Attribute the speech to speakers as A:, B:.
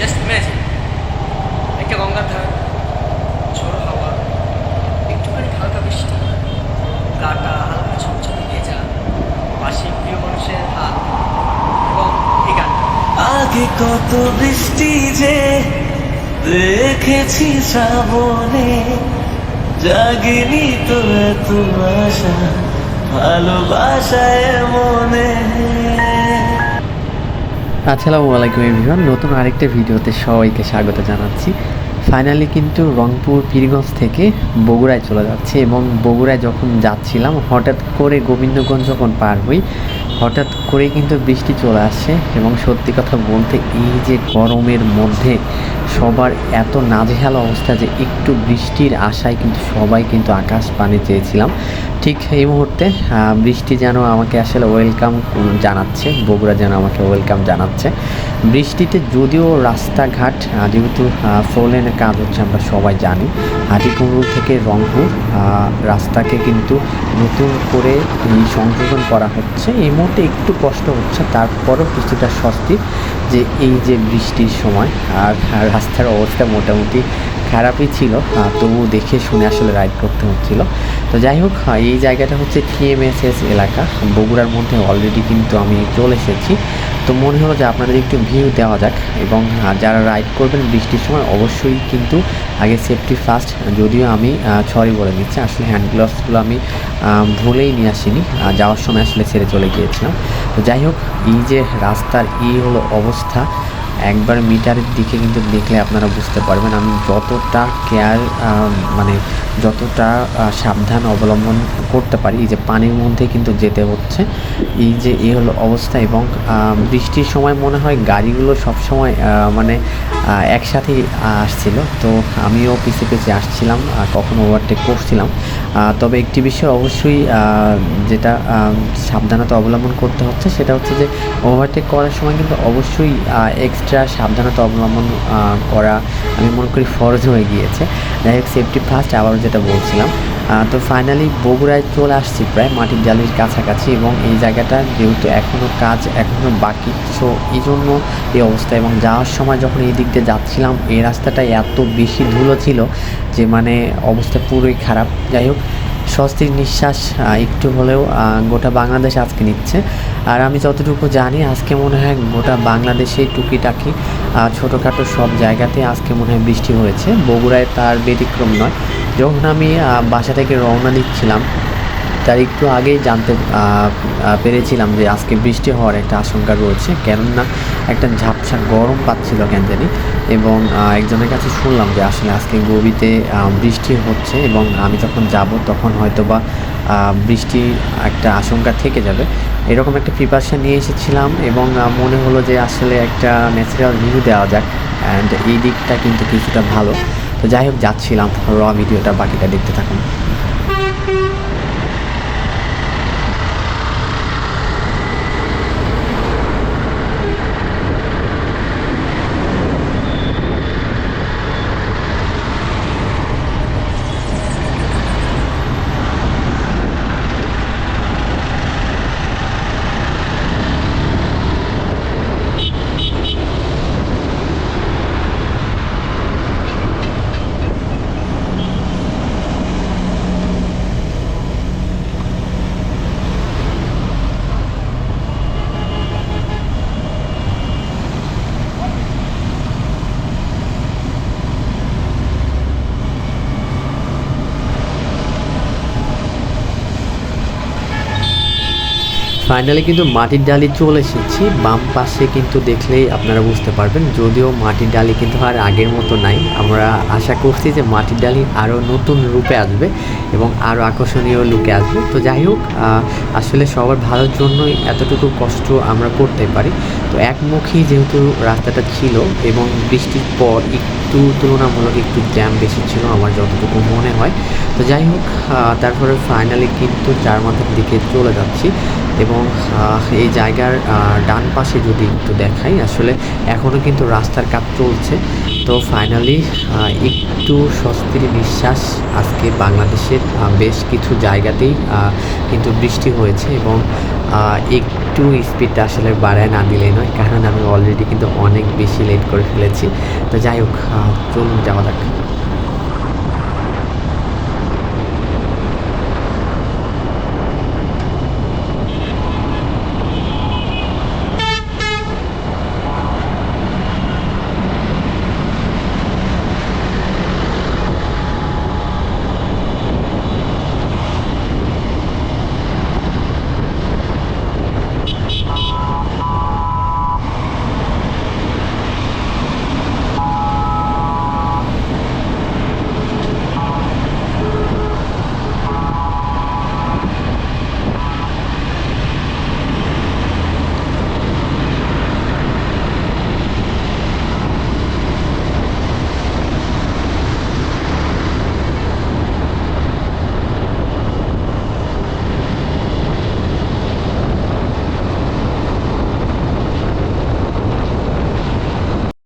A: Just imagine একটা গঙ্গার ধার, ঝোড়ো হাওয়া, একটুখানি হালকা বৃষ্টি, গাটা হালকা ছমছমে ভেজা, পাশে প্রিয় মানুষের হাত এবং এই গানটা।
B: আগে কত বৃষ্টি যে দেখেছি শ্রাবণে, জাগিনি তো এত আশা, ভালোবাসায় মনে।
C: আসসালামু আলাইকুম এভরিওয়ান, নতুন আরেকটা ভিডিওতে সবাইকে স্বাগত জানাচ্ছি। ফাইনালি কিন্তু রংপুর পীরগঞ্জ থেকে বগুড়ায় চলে যাচ্ছে এবং বগুড়ায় যখন যাচ্ছিলাম, হঠাৎ করে গোবিন্দগঞ্জ যখন পার হই, হঠাৎ করে কিন্তু বৃষ্টি চলে আসছে এবং সত্যি কথা বলতে এই যে গরমের মধ্যে সবার এত নাজেহাল অবস্থা যে একটু বৃষ্টির আশায় কিন্তু সবাই কিন্তু আকাশ পানি চেয়েছিলাম। ঠিক এই মুহূর্তে বৃষ্টি যেন আমাকে আসলে ওয়েলকাম জানাচ্ছে, বগুড়া যেন আমাকে ওয়েলকাম জানাচ্ছে। বৃষ্টিতে যদিও রাস্তাঘাট যেহেতু ফোর কাজ হচ্ছে আমরা সবাই জানি হাটিকুমরুল থেকে রংপুর রাস্তাকে কিন্তু নতুন করে সংশোধন করা হচ্ছে। এই মুহূর্তে একটু কষ্ট হচ্ছে, তারপরও কিছুটা স্বস্তি যে এই যে বৃষ্টির সময় আর রাস্তার অবস্থা মোটামুটি খারাপই ছিল তবুও দেখে শুনে আসলে রাইড করতে হচ্ছিল। তো যাই হোক এই জায়গাটা হচ্ছে টিএমএসএস এলাকা। বগুড়ার মধ্যে অলরেডি কিন্তু আমি চলে এসেছি। তো মনে হলো যে আপনাদের একটু ভিউ দেওয়া যাক এবং যারা রাইড করবেন বৃষ্টির সময় অবশ্যই কিন্তু আগে সেফটি ফার্স্ট যদিও আমি সরি বলে নিচ্ছি, আসলে হ্যান্ড গ্লাভসগুলো আমি ভুলেই নিয়ে আসিনি। যাওয়ার সময় আসলে ছেড়ে চলে গিয়েছিলাম। তো যাই হোক, এই যে রাস্তার এই হলো অবস্থা। একবার মিটারের দিকে কিন্তু দেখলে আপনারা বুঝতে পারবেন আমি যতটা কেয়ার মানে যতটা সাবধান অবলম্বন করতে পারি, এই যে পানির মধ্যে কিন্তু যেতে হচ্ছে। এই যে এই হলো অবস্থা এবং বৃষ্টির সময় মনে হয় গাড়িগুলো সবসময় মানে একসাথেই আসছিল। তো আমিও পিছিয়ে পিছিয়ে আসছিলাম কখনো ওভারটেক করছিলাম। তবে একটি বিষয় অবশ্যই যেটা সাবধানতা অবলম্বন করতে হচ্ছে, সেটা হচ্ছে যে ওভারটেক করার সময় কিন্তু অবশ্যই এক্সট্রা সাবধানতা অবলম্বন করা, আমি মনে করি ফরজ হয়ে গিয়েছে। যাই হোক সেফটি ফার্স্ট আবারও যেটা বলছিলাম তো ফাইনালি বগুড়ায় চলে আসছি প্রায়, মাটির জালির কাছাকাছি এবং এই জায়গাটা যেহেতু এখনও কাজ এখনও বাকি সো এই জন্য এই অবস্থা এবং যাওয়ার সময় যখন এই দিক দিয়ে যাচ্ছিলাম, এই রাস্তাটা এত বেশি ধুলো ছিল যে মানে অবস্থা পুরোই খারাপ। যাই হোক, স্বস্তির নিঃশ্বাস একটু হলেও গোটা বাংলাদেশ আজকে নিচ্ছে। আর আমি যতটুকু জানি, আজকে মনে হয় গোটা বাংলাদেশে টুকিটাকি ছোটোখাটো সব জায়গাতে আজকে মনে হয় বৃষ্টি হয়েছে। বগুড়ায় তার ব্যতিক্রম নয়। যখন আমি বাসা থেকে রওনা দিচ্ছিলাম, তার একটু আগেই জানতে পেরেছিলাম যে আজকে বৃষ্টি হওয়ার একটা আশঙ্কা রয়েছে, কেননা একটা ঝাপসা গরম পাচ্ছিল কেন জানি, এবং একজনের কাছে শুনলাম যে আসলে আজকে গভীতে বৃষ্টি হচ্ছে এবং আমি যখন যাব তখন হয়তো বা বৃষ্টি একটা আশঙ্কা থেকে যাবে। এরকম একটা প্রিপারেশান নিয়ে এসেছিলাম এবং মনে হলো যে আসলে একটা ন্যাচারাল ভিউ দেওয়া যাক অ্যান্ড এই দিকটা কিন্তু কিছুটা ভালো। তো যাই হোক যাচ্ছিলাম। র ভিডিওটা বাকিটা দেখতে থাকুন। ফাইনালি কিন্তু মাটির ডালি চলে এসেছি। বাম পাশে কিন্তু দেখলেই আপনারা বুঝতে পারবেন, যদিও মাটির ডালি কিন্তু আর আগের মতো নাই। আমরা আশা করছি যে মাটির ডালি আরও নতুন রূপে আসবে এবং আরও আকর্ষণীয় লুকে আসবে। তো যাই হোক আসলে সবার ভালোর জন্যই এতটুকু কষ্ট আমরা করতে পারি। তো একমুখী যেহেতু রাস্তাটা ছিল এবং বৃষ্টির পর একটু তুলনামূলক একটু জ্যাম বেশি ছিল আমার যতটুকু মনে হয়। তো যাই হোক তারপরে ফাইনালি কিন্তু চার মাথার দিকে চলে যাচ্ছি। এবং এই জায়গার ডান পাশে যদি একটু দেখাই, আসলে এখনও কিন্তু রাস্তার কাজ চলছে। তো ফাইনালি একটু স্বস্তির নিঃশ্বাস আজকে বাংলাদেশের বেশ কিছু জায়গাতেই কিন্তু বৃষ্টি হয়েছে এবং একটু স্পিডটা আসলে বাড়ায় না দিলেই নয়, কারণ আমি অলরেডি কিন্তু অনেক বেশি লেট করে ফেলেছি। তো যাই হোক চলুন যাওয়া যাক।